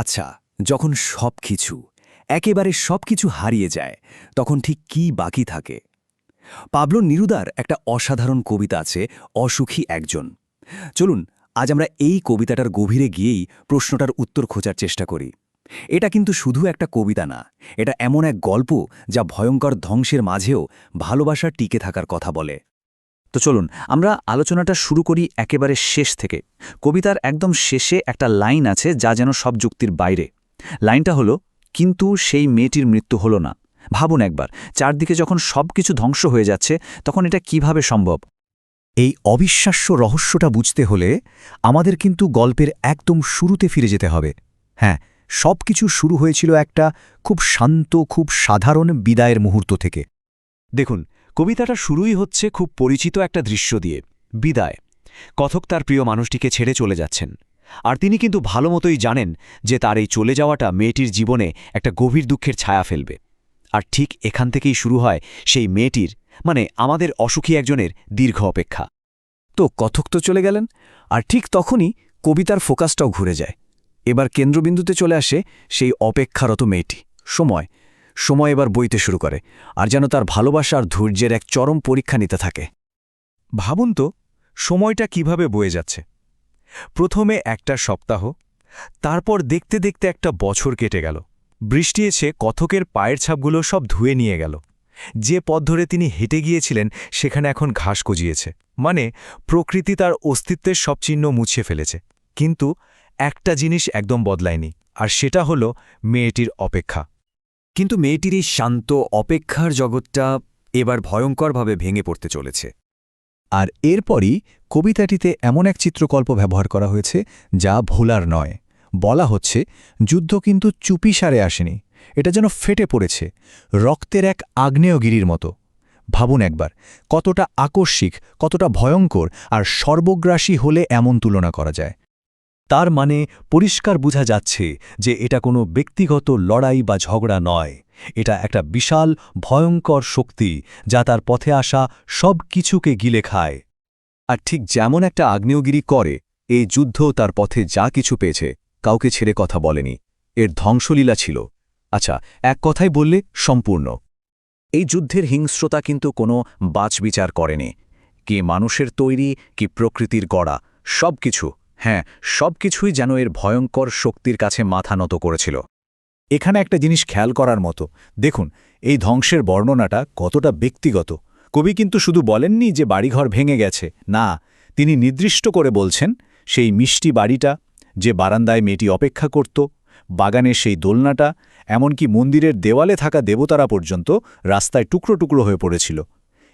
আচ্ছা যখন সব কিছু একেবারে সব কিছু হারিয়ে যায়, তখন ঠিক কি বাকি থাকে? পাবলো নিরুদার একটা অসাধারণ কবিতা আছে, অসুখী একজন চলুন, আজ আমরা এই কবিতাটার গভীরে গিয়েই প্রশ্নটার উত্তর খোঁজার চেষ্টা করি। এটা কিন্তু শুধু একটা কবিতা না, এটা এমন এক গল্প যা ভয়ঙ্কর ধ্বংসের মাঝেও ভালোবাসা টিকে থাকার কথা বলে। তো চলুন, আমরা আলোচনাটা শুরু করি একেবারে শেষ থেকে। কবিতার একদম শেষে একটা লাইন আছে যা যেন সব যুক্তির বাইরে। লাইনটা হলো, কিন্তু সেই মেয়েটির মৃত্যু হলো না। ভাবুন একবার, চারদিকে যখন সব কিছু ধ্বংস হয়ে যাচ্ছে, তখন এটা কীভাবে সম্ভব? এই অবিশ্বাস্য রহস্যটা বুঝতে হলে আমাদের কিন্তু গল্পের একদম শুরুতে ফিরে যেতে হবে। হ্যাঁ সব কিছু শুরু হয়েছিল একটা খুব শান্ত, খুব সাধারণ বিদায়ের মুহূর্ত থেকে। দেখুন কবিতাটা শুরুই হচ্ছে খুব পরিচিত একটা দৃশ্য দিয়ে, বিদায়। কথক তার প্রিয় মানুষটিকে ছেড়ে চলে যাচ্ছেন। আর তিনি কিন্তু ভালো মতোই জানেন যে তার এই চলে যাওয়াটা মেয়েটির জীবনে একটা গভীর দুঃখের ছায়া ফেলবে। আর ঠিক এখান থেকেই শুরু হয় সেই মেয়েটির মানে আমাদের অসুখী একজনের দীর্ঘ অপেক্ষা। তো কথক তো চলে গেলেন, আর ঠিক তখনই কবিতার ফোকাসটাও ঘুরে যায়। এবার কেন্দ্রবিন্দুতে চলে আসে সেই অপেক্ষারত মেয়েটি। সময় সময় এবার বইতে শুরু করে, আর যেন তার ভালোবাসা আর ধৈর্যের এক চরম পরীক্ষা নিতে থাকে। ভাবুন তো, সময়টা কীভাবে বয়ে যাচ্ছে। প্রথমে একটা সপ্তাহ, তারপর দেখতে দেখতে একটা বছর কেটে গেল। বৃষ্টি এসে কথকের পায়ের ছাপগুলো সব ধুয়ে নিয়ে গেল। যে পথ ধরে তিনি হেঁটে গিয়েছিলেন, সেখানে এখন ঘাস গজিয়েছে। মানে প্রকৃতি তার অস্তিত্বের সব চিহ্ন মুছিয়ে ফেলেছে। কিন্তু একটা জিনিস একদম বদলায়নি, আর সেটা হলো মেয়েটির অপেক্ষা। কিন্তু মেয়েটির এই শান্ত, অপেক্ষার জগৎটা এবার ভয়ঙ্করভাবে ভেঙে পড়তে চলেছে। আর এরপরই কবিতাটিতে এমন এক চিত্রকল্প ব্যবহার করা হয়েছে যা ভোলার নয়। বলা হচ্ছে, যুদ্ধ কিন্তু চুপিসারে আসেনি, এটা যেন ফেটে পড়েছে, রক্তের এক আগ্নেয়গিরির মতো। ভাবুন একবার, কতটা আকস্মিক, কতটা ভয়ঙ্কর আর সর্বগ্রাসী হলে এমন তুলনা করা যায়। তার মানে পরিষ্কার বোঝা যাচ্ছে যে এটা কোনো ব্যক্তিগত লড়াই বা ঝগড়া নয়। এটা একটা বিশাল, ভয়ঙ্কর শক্তি যা তার পথে আসা সব কিছুকে গিলে খায়। আর ঠিক যেমন একটা আগ্নেয়গিরি করে, এই যুদ্ধ তার পথে যা কিছু পেয়েছে, কাউকে ছেড়ে কথা বলেনি। এর ধ্বংসলীলা ছিল। আচ্ছা এক কথাই বললে সম্পূর্ণ। এই যুদ্ধের হিংস্রতা কিন্তু কোনো বাচবিচার করেনি। কি মানুষের তৈরি, কি প্রকৃতির গড়া সব কিছু হ্যাঁ সব কিছুই যেন এর ভয়ঙ্কর শক্তির কাছে মাথা নত করেছিল। এখানে একটা জিনিস খেয়াল করার মতো। দেখুন, এই ধ্বংসের বর্ণনাটা কতটা ব্যক্তিগত। কবি কিন্তু শুধু বলেননি যে বাড়িঘর ভেঙে গেছে। না, তিনি নির্দিষ্ট করে বলছেন, সেই মিষ্টি বাড়িটা, যে বারান্দায় মেয়েটি অপেক্ষা করত বাগানের সেই দোলনাটা, এমনকি মন্দিরের দেওয়ালে থাকা দেবতারা পর্যন্ত রাস্তায় টুকরো টুকরো হয়ে পড়েছিল।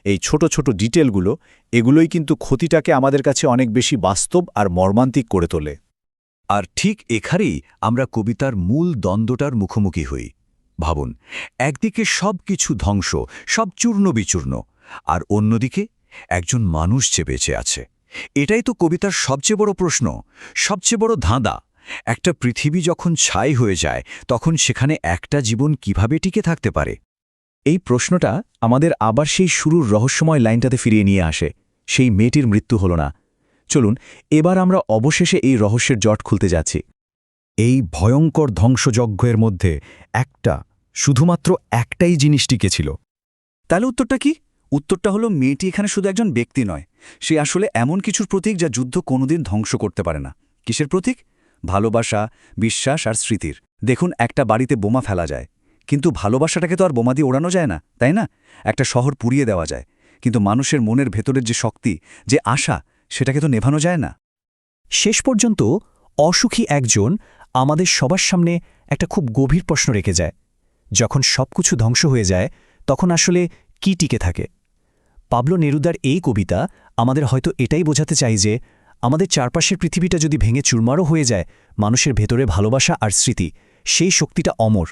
এই ছোট ছোট ডিটেলগুলো, এগুলোই কিন্তু ক্ষতিটাকে আমাদের কাছে অনেক বেশি বাস্তব আর মর্মান্তিক করে তোলে। আর ঠিক এখানেই আমরা কবিতার মূল দ্বন্দ্বটার মুখোমুখি হই। ভাবুন, একদিকে সব কিছু ধ্বংস, সব চূর্ণ বিচূর্ণ আর অন্যদিকে একজন মানুষ যে বেঁচে আছে। এটাই তো কবিতার সবচেয়ে বড় প্রশ্ন, সবচেয়ে বড় ধাঁধা। একটা পৃথিবী যখন ছাই হয়ে যায়, তখন সেখানে একটা জীবন কীভাবে টিকে থাকতে পারে? এই প্রশ্নটা আমাদের আবার সেই শুরুর রহস্যময় লাইনটাতে ফিরিয়ে নিয়ে আসে, সেই মেয়েটির মৃত্যু হল না। চলুন, এবার আমরা অবশেষে এই রহস্যের জট খুলতে যাচ্ছি। এই ভয়ঙ্কর ধ্বংসযজ্ঞের মধ্যে একটা, শুধুমাত্র একটাই জিনিস টিকেছিল তাহলে উত্তরটা কি? উত্তরটা হলো মেয়েটি এখানে শুধু একজন ব্যক্তি নয়, সে আসলে এমন কিছুর প্রতীক যা যুদ্ধ কোনোদিন ধ্বংস করতে পারে না। কিসের প্রতীক? ভালোবাসা, বিশ্বাস আর স্মৃতির। দেখুন, একটা বাড়িতে বোমা ফেলা যায়। কিন্তু ভালোবাসাটাকে তো আর বোমা দিয়ে ওড়ানো যায় না, তাই না? একটা শহর পুড়িয়ে দেওয়া যায়। কিন্তু মানুষের মনের ভেতরের যে শক্তি, যে আশা, সেটাকে তো নেভানো যায় না। শেষ পর্যন্ত অসুখী একজন আমাদের সবার সামনে একটা খুব গভীর প্রশ্ন রেখে যায়। যখন সবকিছু ধ্বংস হয়ে যায়, তখন আসলে কি টিকে থাকে? পাবলো নেরুদার এই কবিতা আমাদের হয়তো এটাই বোঝাতে চাই যে, আমাদের চারপাশের পৃথিবীটা যদি ভেঙে চুরমারও হয়ে যায়, মানুষের ভেতরে ভালোবাসা আর স্মৃতি, সেই শক্তিটা অমর।